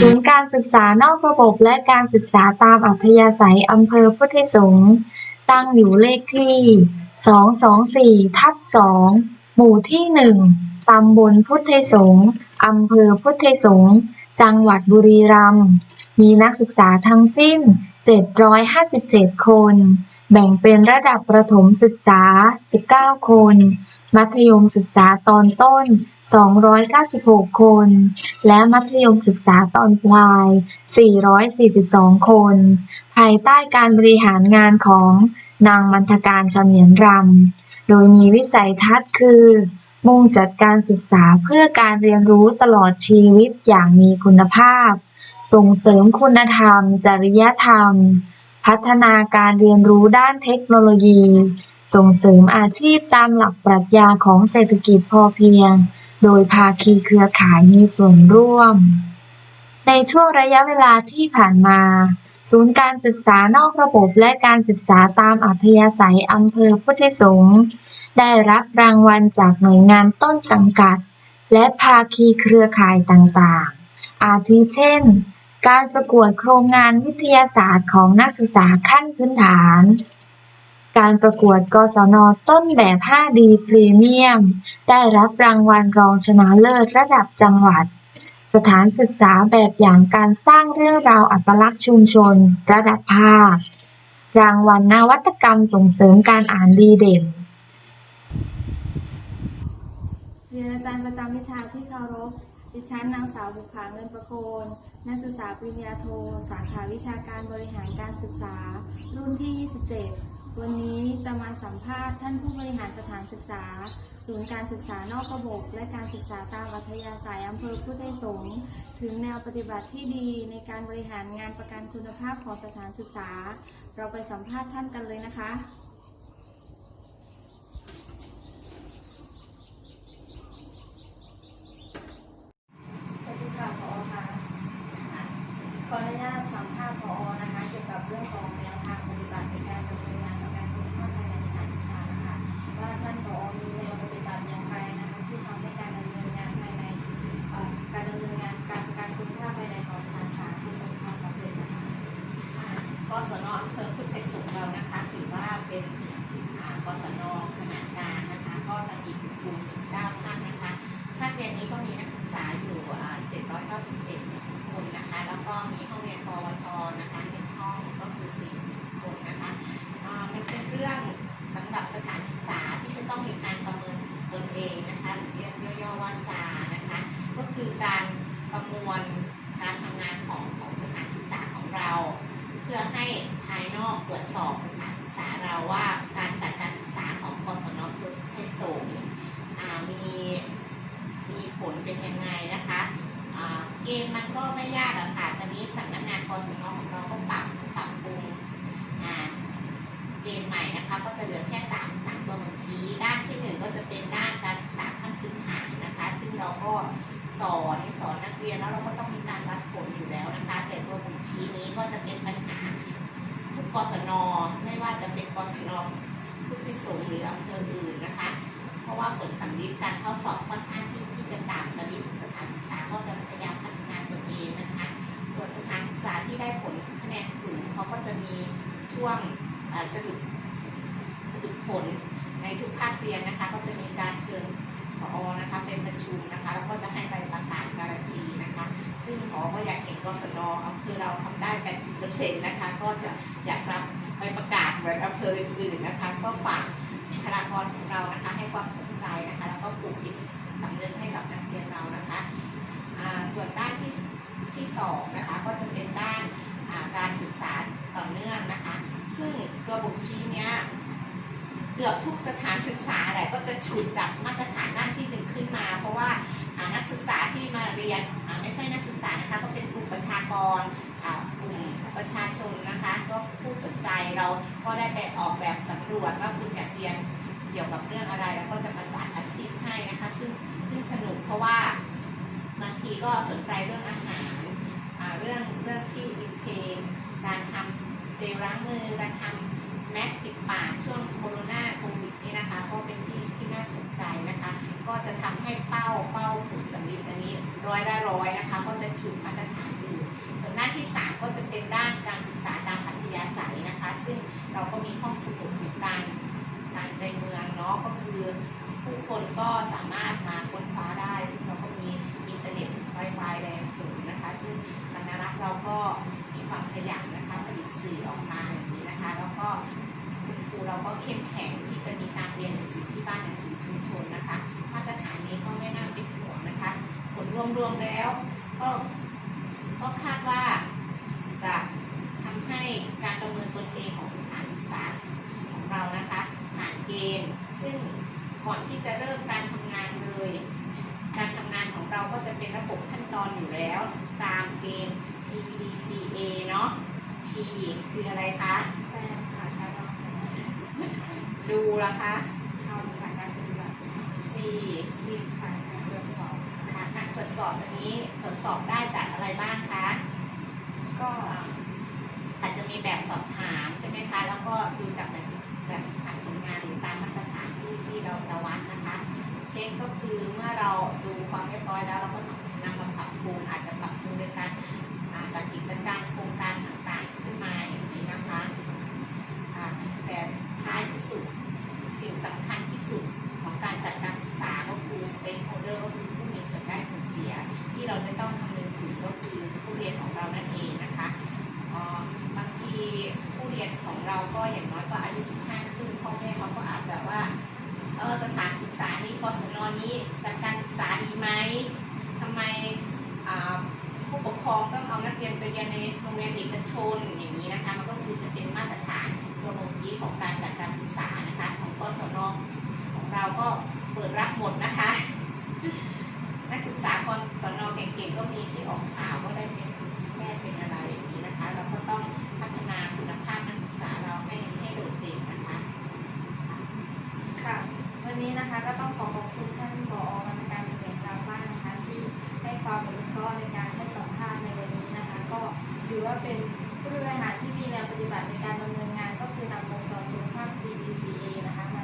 ศูนย์การศึกษานอกระบบและการศึกษาตามอัธยาศัยอำเภอพุทธสงฆ์ตั้งอยู่เลขที่ 224 ทับ 2 หมู่ที่ 1 ตำบลพุทธสงฆ์อำเภอพุทธสงฆ์จังหวัดบุรีรัมย์ มีนักศึกษาทั้งสิ้น 757 คน แบ่งเป็นระดับประถมศึกษา 19 คน มัธยมศึกษาตอนต้น 296 คน และมัธยมศึกษาตอนปลาย 442 คน ภายใต้การบริหารงานของนางมัทการเสมียนรำ โดยมีวิสัยทัศน์คือ มุ่งจัดการศึกษาเพื่อการเรียนรู้ตลอดชีวิตอย่างมีคุณภาพ ส่งเสริมคุณธรรม จริยธรรม พัฒนาการเรียนรู้ด้านเทคโนโลยี ส่งเสริมอาชีพตามหลักปรัชญาของเศรษฐกิจพอเพียง โดยภาคีเครือข่ายมีส่วนร่วม ในช่วงระยะเวลาที่ผ่านมา ศูนย์การศึกษานอกระบบและการศึกษาตามอัธยาศัยอำเภอพุทธสงฆ์ได้รับรางวัลจากหน่วยงานต้นสังกัด และภาคีเครือข่ายต่างๆ อาทิเช่น การประกวดโครงงานวิทยาศาสตร์ของนักศึกษาขั้นพื้นฐาน การประกวดกศนต้นแบบ 5D พรีเมียม ได้รับรางวัลรองชนะเลิศระดับจังหวัด สถานศึกษาแบบอย่างการสร้างเรื่องราวอัตลักษณ์ชุมชน ระดับภาค รางวัลนวัตกรรมส่งเสริมการอ่านดีเด่น เรียนอาจารย์ประจำวิชาที่เคารพ ดิฉันนางสาวบุภาเงินประโคนนักศึกษาปริญญาโท สาขาวิชาการบริหารการศึกษา รุ่นที่ 27 วันนี้จะมาสัมภาษณ์ท่านผู้บริหารสถานศึกษา ศูนย์การศึกษานอกระบบ และการศึกษาตามอัธยาศัยอำเภอพุทธสงฆ์ถึงแนวปฏิบัติที่ดีในการบริหารงานประกันคุณภาพของสถานศึกษา เราไปสัมภาษณ์ท่านกันเลยนะคะ สวัสดีค่ะผอค่ะขออนุญาตสัมภาษณ์ผอนะคะ เกี่ยวกับเรื่องของแนวทางปฏิบัติในการดำเนินงานประกันคุณภาพภายในสถานศึกษานะคะว่าท่านผอมีแนวปฏิบัติอย่างไรนะคะที่ทำให้การดำเนินงานภายในเอ่อการดำเนินงานการประกันคุณภาพภายในของสถานศึกษาที่ประสบความสำเร็จนะคะ กศนอำเภอพุทธไทยสงฆ์เรานะคะถือว่าเป็นอ่ากศนขนาดกลางนะคะ ก็จะมีคุณครู19ท่านนะคะภาคเรียนนี้ก็มีนักศึกษาอยู่อ่า797 คนนะคะ แล้ว ก็มีห้องเรียนปวชนะคะหนึ่งห้องก็คือ40คนนะคะมันเป็นเรื่องสำหรับสถานศึกษาที่จะต้องมีการประเมินตนเองนะคะหรือเรียกย่อๆว่าซานะคะ ก็คือการประมวลการทำงานของของสถานศึกษาของเรา เพื่อให้ภายนอกตรวจสอบสถานศึกษาเราว่าการจัดการศึกษาของกศนพุทธไทยสงฆ์มีมีผลเป็นยังไงนะคะเกณฑ์มันก็ไม่ยากอะค่ะ สำนักงานของเราก็ปรับปรับปรุงเกณฑ์ใหม่นะคะก็จะเหลือแค่สามสามตัวบัญชีด้านที่หนึ่งก็จะเป็นด้านการศึกษาขั้นพื้นฐานนะคะ ซึ่งเราก็สอนสอนนักเรียนแล้วเราก็ต้องมีการวัดผลอยู่แล้วนะคะแต่ตัวบัญชีนี้ก็จะเป็นปัญหาทุกกศนไม่ว่าจะเป็นกศนพุทธิสงหรืออำเภออื่นนะคะ เพราะว่าผลสัมฤทธิ์การเข้าสอบค่อนข้างที่ที่จะต่ำตอนนี้สถานศึกษาก็จะพยายามพัฒนาตัวเองนะคะ ส่วนสถานศึกษาที่ได้ผลคะแนนสูงเขาก็จะมีช่วงเอ่อสรุปสรุปผลในทุก ภาคเรียนนะคะ ก็จะมีการเชิญพอนะคะเป็นประชุมนะคะแล้วก็จะให้ใบประกาศการันตีนะคะ ซึ่งพอก็อยากเห็นกศนอำเภอเราทำได้ 80%นะคะ ก็จะอยากรับไปประกาศเหมือนอำเภออื่นๆนะคะ ก็ฝากบุคลากรของเรานะคะ ให้ความสนใจนะคะ แล้วก็ปลูกจิตสำนึกให้กับนักเรียนเรานะคะส่วนด้านที่ที่สองนะคะก็จะเป็นด้านการศึกษาต่อเนื่องนะคะ ซึ่งตัวบุคชี้เนี้ย เกือบทุกสถานศึกษาแหละก็จะฉุดจากมาตรฐานด้านที่หนึ่งขึ้นมา เพราะว่านักศึกษาที่มาเรียนไม่ใช่นักศึกษานะคะก็เป็นกลุ่มประชากรกลุ่มประชาชนนะคะก็ผู้สนใจเราก็ได้ไปออกแบบสำรวจว่าคุณอยากเรียนเกี่ยวกับเรื่องอะไร แล้วก็จะมาจัดอาชีพให้นะคะ ซึ่งซึ่งสนุกเพราะว่าบางทีก็สนใจเรื่องอาหารเรื่องเรื่องที่อินเทนการทำเจลล้างมือการทำ แมสปิดปากช่วงโคโรนาโควิดนี่นะคะ ก็เป็นที่ที่น่าสนใจนะคะ ก็ จะทำให้เป้าเป้าผลสำลิดอันนี้ร้อยละร้อยนะคะก็จะฉุดมาตรฐานด้านการศึกษาตามอัธยาศัยนะคะ ซึ่งเราก็มีห้องสมุดอยู่กางกางใจเมืองเนาะก็คือผู้คนก็สามารถมาค้นคว้าได้ ซึ่งเราก็มีอินเทอร์เน็ต Wi-Fi แรงสูงนะคะ ซึ่งบรรณรักษ์เราก็มีความขยันนะคะผลิตสื่อออกมาอย่างนี้นะคะ แล้วก็คุณครูเราก็เข้มแข็งที่จะมีการเรียนหนังสือที่บ้านหนังสือชุมชนนะคะมาตรฐานนี้ก็ไม่น่าเป็นห่วงนะคะ ผลรวมๆแล้ว ก็ก็คาดว่าจะทำให้การประเมินตนเองของสถานศึกษาของเรานะคะผ่านเกณฑ์ซึ่งก่อนที่จะเริ่มการทำงานเลย การทำงานของเราก็จะเป็นระบบขั้นตอนอยู่แล้ว ตามเกณฑ์ PDCA เนาะ P คืออะไรคะแป้งค่ะการลองแป้งดูละคะ ทำค่ะการปฏิบัติ C ชีพค่ะการตรวจสอบ ค่ะการตรวจ สอบอันนี้ตรวจสอบได้จากอะไรบ้างคะก็อาจจะมีแบบสอบถามใช่ไหมคะ แล้วก็ดูจากแบบแบบกหัดผลงานหรือตามมาตรฐานที่ที่เราจะวัดนะคะ เช็คก็คือเมื่อเราดูความเรียบร้อยแล้วเราก็นำมาปรับปรุงอาจจะปรับปรุงโดยการอาจจะกิจกรรมโครงการต่างๆขึ้นมาอย่างนี้นะคะอ่าแต่ท้ายที่สุดสิ่งสำคัญที่สุดของการจัดการศึกษาก็คือ stakeholder ก็คือผู้มีส่วนได้ส่วนเสีย ที่เราจะต้องคำนึงถึงก็คือผู้เรียนของเรานั่นเองนะคะ อ่าบางทีผู้เรียนของ เราก็อย่างน้อยก็อายุ15ขึ้นพ่อแม่เขาก็อาจจะว่าเออสถานศึกษานี้กศนนี้จัดการศึกษาดีไหมทำไมผู้ปกครองต้องเอานักเรียนไปเรียนในโรงเรียนเอกชนอย่างนี้นะคะมันก็คือจะเป็นมาตรฐานตัวบ่งชี้ของการจัดการศึกษานะคะของกศนของเราก็เปิดรับหมดนะคะือว่าเป็นผู้บริหารที่มีแนวปฏิบัติในการดำเนินงานก็คือนำองค์กรตรงข้าม B B C A นะคะมา